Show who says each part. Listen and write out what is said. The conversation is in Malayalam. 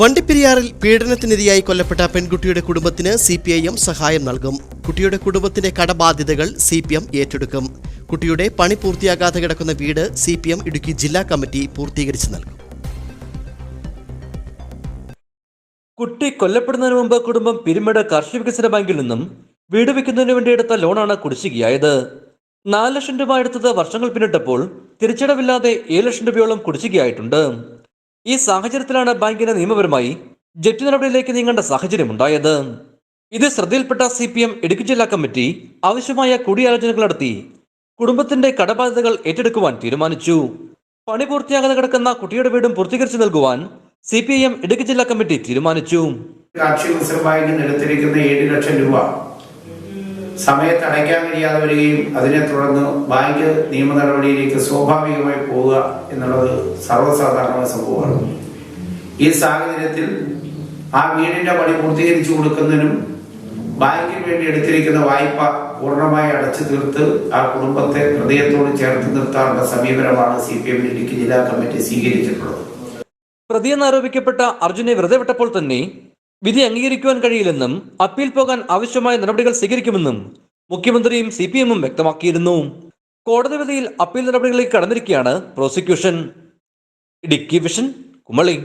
Speaker 1: വണ്ടിപ്പെരിയാറിൽ പീഡനത്തിനിരയായി കൊല്ലപ്പെട്ട പെൺകുട്ടിയുടെ കുടുംബത്തിന് സി പി ഐ എം സഹായം നൽകും. കുട്ടിയുടെ കുടുംബത്തിന്റെ കടബാധ്യതകൾ സി പി എം ഏറ്റെടുക്കും. കുട്ടിയുടെ പണി പൂർത്തിയാകാതെ കിടക്കുന്ന വീട് സി പി എം ഇടുക്കി ജില്ലാ കമ്മിറ്റി പൂർത്തീകരിച്ചു നൽകും.
Speaker 2: കുട്ടി കൊല്ലപ്പെടുന്നതിന് മുമ്പ് കുടുംബം പിരിമേട് കാർഷിക വികസന ബാങ്കിൽ നിന്നും വീട് വെക്കുന്നതിന് വേണ്ടി എടുത്ത ലോണാണ് കുടിശ്ശികയായത്. നാല് ലക്ഷം രൂപ എടുത്തത് വർഷങ്ങൾ പിന്നിട്ടപ്പോൾ തിരിച്ചടവില്ലാതെ ഏഴ് ലക്ഷം രൂപയോളം കുടിശ്ശികയായിട്ടുണ്ട്. ഈ സാഹചര്യത്തിലാണ് ബാങ്കിന് നിയമപരമായി ജപ്തി നടപടിയിലേക്ക് നീങ്ങേണ്ട സാഹചര്യമുണ്ടായത്. ഇത് ശ്രദ്ധയിൽപ്പെട്ട സി പി എം ഇടുക്കി ജില്ലാ കമ്മിറ്റി ആവശ്യമായ കൂടിയാലോചനകൾ നടത്തി കുടുംബത്തിന്റെ കടബാധ്യതകൾ ഏറ്റെടുക്കുവാൻ തീരുമാനിച്ചു. പണി പൂർത്തിയാകാതെ കിടക്കുന്ന കുട്ടിയുടെ വീടും പൂർത്തീകരിച്ചു നൽകുവാൻ C P I M Idukki ജില്ലാ കമ്മിറ്റി തീരുമാനിച്ചു.
Speaker 3: കാർഷിക മത്സര ബാങ്കിൽ നിന്ന് എടുത്തിരിക്കുന്ന ഏഴ് ലക്ഷം രൂപ സമയത്ത് അടയ്ക്കാൻ കഴിയാതെ വരികയും അതിനെ തുടർന്ന് ബാങ്ക് നിയമ നടപടിയിലേക്ക് സ്വാഭാവികമായി പോവുക എന്നുള്ളത് സർവസാധാരണമായ സംഭവമാണ്. ഈ സാഹചര്യത്തിൽ ആ വീടിന്റെ പണി പൂർത്തീകരിച്ചു കൊടുക്കുന്നതിനും ബാങ്കിന് വേണ്ടി എടുത്തിരിക്കുന്ന വായ്പ പൂർണമായി അടച്ചു തീർത്ത് ആ കുടുംബത്തെ ഹൃദയത്തോട് ചേർത്ത് നിർത്താനുള്ള സമീപനമാണ് സി പി എം ഇടുക്കി ജില്ലാ കമ്മിറ്റി സ്വീകരിച്ചിട്ടുള്ളത്.
Speaker 2: പ്രതിയെന്ന് ആരോപിക്കപ്പെട്ട അർജുനെ വെറുതെ വിട്ടപ്പോൾ തന്നെ വിധി അംഗീകരിക്കുവാൻ കഴിയില്ലെന്നും അപ്പീൽ പോകാൻ ആവശ്യമായ നടപടികൾ സ്വീകരിക്കുമെന്നും മുഖ്യമന്ത്രിയും സി പി എമ്മും വ്യക്തമാക്കിയിരുന്നു. കോടതി വിധിയിൽ അപ്പീൽ നടപടികളിലേക്ക് കടന്നിരിക്കുകയാണ് പ്രോസിക്യൂഷൻ. ഇടുക്കി വിഷൻ കുമളി.